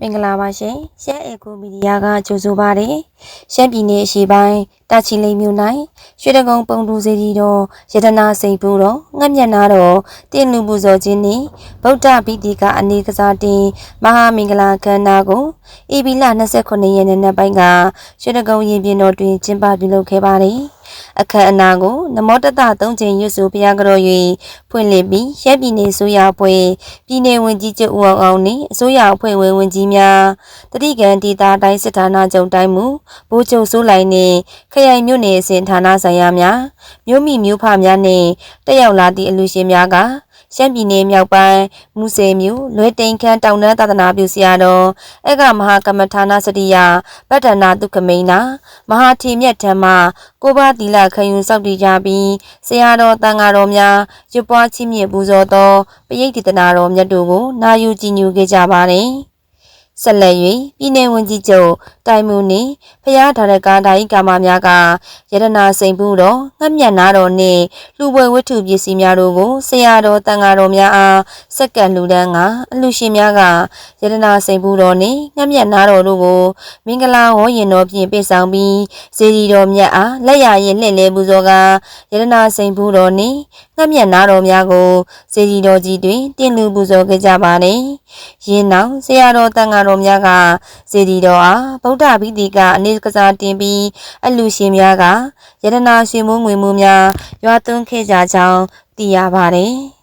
မင်္ဂလာပါရှင်ရှမ်းအေကိုမီဒီယာကကြိုဆိုပါရယ်ရှမ်းပြည်နယ်အရှေ့ပိုင်းတာချီလိမ်မြို့၌ရွှေတကုံပုံတူစီတီတော်ယတနာစိန်ပူတော်ငှက်မျက်နာတော်တင်းလူပူဇော်ခြင်းနှင့်ဗုဒ္ဓဘိတိကအနေကစားတင်မဟာမင်္ဂလာခန္ဓာကိုဧပြီလ29ရက်နေ့နေ့ပိုင်းကရွှေတကုံရင်ပြင်တော်တွင်ကျင်းပပြုလုပ်ခဲ့ပါရယ် အခမ်းအနားကိုနမောတတသုံးချိန်ရွတ်ဆိုဘုရားကြော်၍ဖွင့်လှစ်ပြီးရဲပြည်နယ်ဆိုရအဖွဲ့ပြည်နယ်ဝင်ကြီးချုပ်ဦးအောင်အောင်နှင့်အစိုးရအဖွဲ့ဝင်ဝင်ကြီးများတတိကံဒေသတိုင်းစစ်ဌာနချုပ်တိုင်းမူဘိုးချုပ်စိုးလိုက်နှင့်ခရိုင်မြို့နယ်အစဉ်ဌာနဆိုင်ရာများမြို့မိမြို့ဖများနှင့်တက်ရောက်လာသည့်အလူရှင်များက ရှမ်းပြည်နယ်မြောက်ပိုင်းမူဆယ်မြို့လွဲတိန်ခမ်းတောင်တန်းသာသနာပြုဆရာတော်အကမဟာကမ္မထာနာစတိယဗတ္တနာတုခမိန်နာမဟာထီမြတ်ဓမ္မကိုဘသီလခံယူစောင့်တည်ကြပြီးဆရာတော်တန်ဃာတော်များရွပွားချီးမြှင့်ပူဇော်သောပရိတ်တိတနာတော်မြတ်တို့ကိုနာယူကြည်ညိုခဲ့ကြပါတယ်။ ဆက်လက်၍ပြည်내ဝန်ကြီးချုပ်တိုင်မူနှင့်ဖျားဒါရကာဒိုင်ကာမများကယတနာစိန်ပူတော်ငှက်မြတ်နာတော်နှင့်လူပွဲဝတ္ထုပစ္စည်းများတို့ကိုဆရာတော်တန်ဃာတော်များအားစက္ကန့်လူဒန်းကအလူရှင်များကယတနာစိန်ပူတော်နှင့်ငှက်မြတ်နာတော်တို့ကိုမင်္ဂလာဟောရင်တော်ဖြင့်ပြဆောင်ပြီးဇေဒီတော်မြတ်အားလက်ရရင်လှည့်လဲပူဇော်ကယတနာစိန်ပူတော်နှင့်ငှက်မြတ်နာတော်များကိုဇေဒီတော်ကြီးတွင်တင်လူပူဇော်ခဲ့ကြပါသည်ယင်းနောက်ဆရာတော်တန်ဃာတော်များကစေတီတော်အားဗုဒ္ဓဘိတိကအနေကစားတင်ပြီးအလူရှင်များကယတနာရှင်မိုးငွေမိုးများရွာသွန်းခဲ့ကြကြောင်းသိရပါတယ်